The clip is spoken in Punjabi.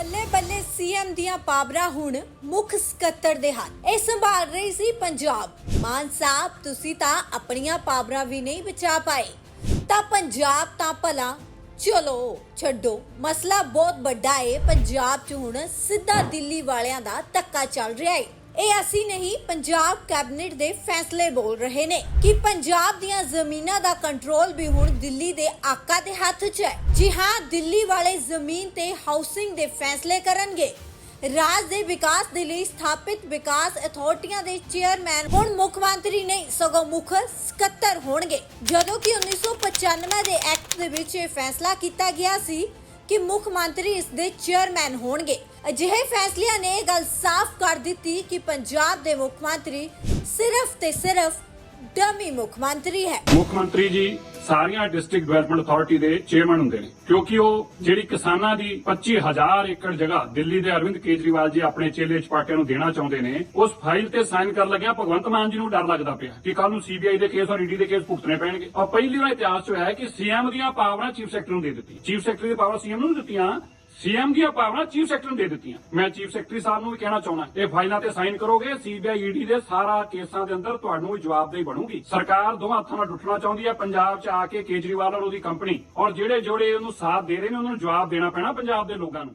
ਬੱਲੇ ਬੱਲੇ ਸੀਐਮ ਦੀਆਂ ਪਾਵਰਾਂ ਹੁਣ ਮੁੱਖ ਸਕੱਤਰ ਦੇ ਹੱਥ। ਇਹ ਸੰਭਾਲ ਰਹੀ ਸੀ ਪੰਜਾਬ। ਮਾਨ ਸਾਹਿਬ, ਤੁਸੀਂ ਤਾਂ ਆਪਣੀਆਂ ਪਾਵਰਾਂ ਵੀ ਨਹੀਂ ਬਚਾ ਪਾਏ। ਤਾਂ ਪੰਜਾਬ ਤਾਂ ਭਲਾ, ਚਲੋ, ਛੱਡੋ। ਮਸਲਾ ਬਹੁਤ ਵੱਡਾ ਏ, ਪੰਜਾਬ 'ਚ ਹੁਣ ਸਿੱਧਾ ਦਿੱਲੀ ਵਾਲਿਆਂ ਦਾ ਧੱਕਾ ਚੱਲ ਰਿਹਾ ਏ। ਇਹ ਅਸੀਂ ਨਹੀਂ, ਪੰਜਾਬ ਕੈਬਨਿਟ ਦੇ ਫੈਸਲੇ ਬੋਲ ਰਹੇ ਨੇ ਕਿ ਪੰਜਾਬ ਦੀਆਂ ਜ਼ਮੀਨਾਂ ਦਾ ਕੰਟਰੋਲ ਵੀ ਹੁਣ ਦਿੱਲੀ ਦੇ ਆਕਾ ਦੇ ਹੱਥ 'ਚ ਹੈ। ਜੀ ਹਾਂ, ਦਿੱਲੀ ਵਾਲੇ ਜ਼ਮੀਨ ਤੇ ਹਾਊਸਿੰਗ ਦੇ ਫੈਸਲੇ ਕਰਨਗੇ। ਰਾਜ ਦੇ ਵਿਕਾਸ ਦੇ ਲਈ ਸਥਾਪਿਤ ਵਿਕਾਸ ਅਥਾਰਟੀਆਂ ਦੇ ਚੇਅਰਮੈਨ ਹੁਣ ਮੁੱਖ ਮੰਤਰੀ ਨਹੀਂ, ਸਗੋਂ ਮੁੱਖ ਸਕੱਤਰ ਹੋਣਗੇ। ਜਦੋਂ ਕਿ 1995 ਦੇ ਐਕਟ ਦੇ ਵਿੱਚ ਇਹ ਫੈਸਲਾ ਕੀਤਾ ਗਿਆ ਸੀ ਕਿ ਮੁੱਖ ਮੰਤਰੀ ਇਸ ਦੇ ਚੇਅਰਮੈਨ ਹੋਣਗੇ। ਅਜਿਹੇ ਫੈਸਲਿਆਂ ਨੇ ਇਹ ਗੱਲ ਸਾਫ਼ ਕਰ ਦਿੱਤੀ ਕਿ ਪੰਜਾਬ ਦੇ ਮੁੱਖ ਮੰਤਰੀ ਸਿਰਫ ਤੇ ਸਿਰਫ ਡਮੀ ਮੁੱਖ ਮੰਤਰੀ ਹੈ। ਮੁੱਖ ਮੰਤਰੀ ਜੀ ਸਾਰੀਆਂ ਡਿਸਟ੍ਰਿਕਟ ਡਿਵੈਲਪਮੈਂਟ ਅਥਾਰਟੀ ਦੇ ਚੇਅਰਮੈਨ ਹੁੰਦੇ ਨੇ। ਕਿਉਂਕਿ ਉਹ ਜਿਹੜੀ ਕਿਸਾਨਾਂ ਦੀ 25000 ਏਕੜ ਜਗ੍ਹਾ ਦਿੱਲੀ ਦੇ ਅਰਵਿੰਦ ਕੇਜਰੀਵਾਲ ਜੀ ਆਪਣੇ ਚੇਲੇ ਚਪਾਟਿਆਂ ਨੂੰ ਦੇਣਾ ਚਾਹੁੰਦੇ ਨੇ, ਉਸ ਫਾਈਲ ਤੇ ਸਾਈਨ ਕਰਨ ਲੱਗਿਆ ਭਗਵੰਤ ਮਾਨ ਜੀ ਨੂੰ ਡਰ ਲੱਗਦਾ ਪਿਆ ਕਿ ਕੱਲ ਨੂੰ ਸੀਬੀਆਈ ਦੇ ਕੇਸ ਔਰ ਈਡੀ ਦੇ ਕੇਸ ਭੁਗਤਣੇ ਪੈਣਗੇ। ਔਰ ਪਹਿਲੀ ਵਾਰ ਇਤਿਹਾਸ 'ਚ ਹੋਇਆ ਹੈ ਕਿ ਸੀਐਮ ਦੀਆਂ ਪਾਵਰਾਂ ਚੀਫ ਸੈਕਟਰੀ ਨੂੰ ਦੇ ਦਿੱਤੀ। ਚੀਫ ਸੈਕਟਰੀ ਦੀਆਂ ਪਾਵਰਾਂ ਸੀਐਮ ਨੂੰ ਦਿੱਤੀਆਂ ਸੀਐਮ ਦੀਆਂ ਪਾਵਰਾਂ ਚੀਫ ਸੈਕਟਰੀ ਨੂੰ ਦੇ ਦਿੱਤੀਆਂ। ਮੈਂ ਚੀਫ ਸੈਕਟਰੀ ਸਾਹਿਬ ਨੂੰ ਵੀ ਕਹਿਣਾ ਚਾਹੁੰਦਾ ਇਹ ਫਾਈਲਾਂ ਤੇ ਸਾਈਨ ਕਰੋਗੇ, ਸੀਬੀਆਈ, ਈਡੀ ਦੇ ਸਾਰਾ ਕੇਸਾਂ ਦੇ ਅੰਦਰ ਤੁਹਾਨੂੰ ਜਵਾਬਦੇਹੀ ਬਣੂਗੀ। ਸਰਕਾਰ ਦੋਹਾਂ ਹੱਥਾਂ ਨਾਲ ਟੁੱਟਣਾ ਚਾਹੁੰਦੀ ਹੈ। ਪੰਜਾਬ 'ਚ ਆ ਕੇ ਕੇਜਰੀਵਾਲ ਔਰ ਉਹਦੀ ਕੰਪਨੀ ਔਰ ਜਿਹੜੇ ਜੋੜੇ ਉਹਨੂੰ ਸਾਥ ਦੇ ਰਹੇ ਨੇ, ਉਹਨਾਂ ਨੂੰ ਜਵਾਬ ਦੇਣਾ ਪੈਣਾ ਪੰਜਾਬ ਦੇ ਲੋਕਾਂ ਨੂੰ।